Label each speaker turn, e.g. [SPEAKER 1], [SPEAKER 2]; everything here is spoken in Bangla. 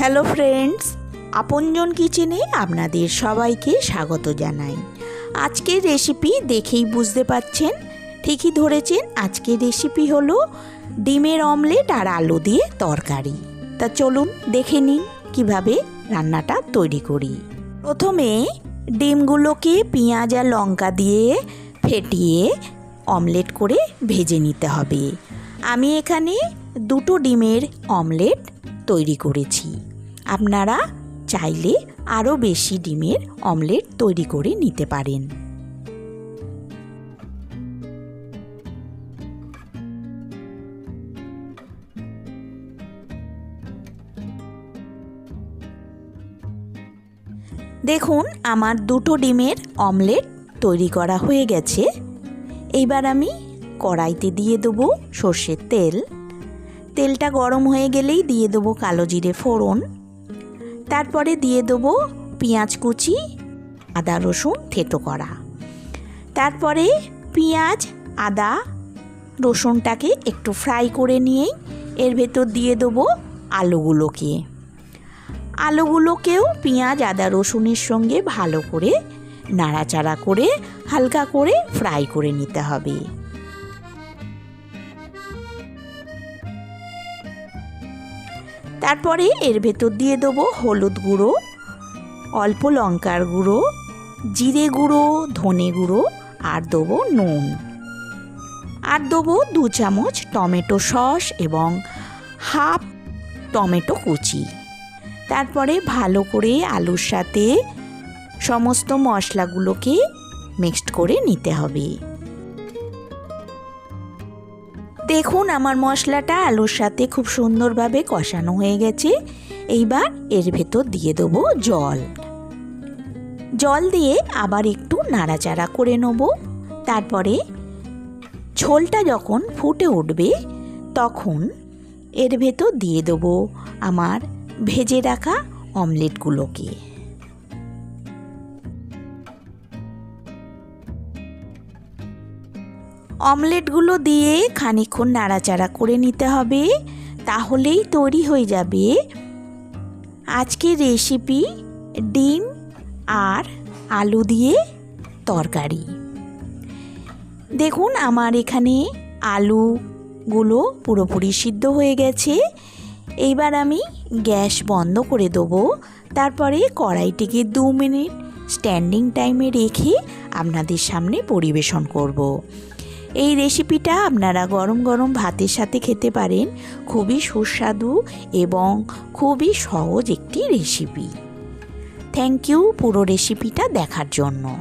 [SPEAKER 1] হ্যালো ফ্রেন্ডস আপনজন কিচেনে আপনাদের সবাইকে স্বাগত জানাই। আজকের রেসিপি দেখেই বুঝতে পাচ্ছেন, ঠিকই ধরেছেন, আজকের রেসিপি হলো ডিমের অমলেট আর আলু দিয়ে তরকারি। তা চলুন দেখে নিন কীভাবে রান্নাটা তৈরি করি। প্রথমে ডিমগুলোকে পেঁয়াজ আর লঙ্কা দিয়ে ফেটিয়ে অমলেট করে ভেজে নিতে হবে। আমি এখানে দুটো ডিমের অমলেট তৈরি করেছি। আপনারা চাইলে আরও বেশি ডিমের অমলেট তৈরি করে নিতে পারেন। দেখুন, আমার দুটো ডিমের অমলেট তৈরি করা হয়ে গেছে। এইবার আমি কড়াইতে দিয়ে দেবো সর্ষের তেল। তেলটা গরম হয়ে গেলেই দিয়ে দেবো কালো জিরে ফোড়ন। তারপরে দিয়ে দেবো পেঁয়াজ কুচি, আদা রসুন, থেতো করা। তারপরে পেঁয়াজ, আদা, রসুনটাকে একটু ফ্রাই করে নিয়েই এর ভেতর দিয়ে দেবো আলুগুলোকে। আলুগুলোকেও পেঁয়াজ, আদা, রসুনের সঙ্গে ভালো করে নাড়াচাড়া করে হালকা করে ফ্রাই করে নিতে হবে। তারপরে এর ভেতর দিয়ে দেবো হলুদ গুঁড়ো, অল্প লঙ্কার গুঁড়ো, জিরে গুঁড়ো, ধনে গুঁড়ো আর দেবো নুন। আর দেবো দু চামচ টমেটো সস এবং হাফ টমেটো কুচি। তারপরে ভালো করে আলুর সাথে সমস্ত মশলাগুলোকে মিক্সড করে নিতে হবে। দেখুন আমার মশলাটা আলুর সাথে খুব সুন্দরভাবে কষানো হয়ে গেছে। এইবার এর ভেতর দিয়ে দেবো জল। জল দিয়ে আবার একটু নাড়াচাড়া করে নেব। তারপরে ঝোলটা যখন ফুটে উঠবে, তখন এর ভেতর দিয়ে দেবো আমার ভেজে রাখা অমলেটগুলোকে। অমলেটগুলো দিয়ে খানিক্ষণ নাড়াচাড়া করে নিতে হবে, তাহলেই তৈরি হয়ে যাবে। আজকের রেসিপি ডিম আর আলু দিয়ে তরকারি। দেখুন আমার এখানে আলুগুলো পুরোপুরি সিদ্ধ হয়ে গেছে। এইবার আমি গ্যাস বন্ধ করে দেবো। তারপরে কড়াইটিকে দু মিনিট স্ট্যান্ডিং টাইমে রেখে আপনাদের সামনে পরিবেশন করব। এই রেসিপিটা আপনারা গরম গরম ভাতের সাথে খেতে পারেন। খুবই সুস্বাদু এবং খুবই সহজ একটি রেসিপি থ্যাংক ইউ পুরো রেসিপিটা দেখার জন্য।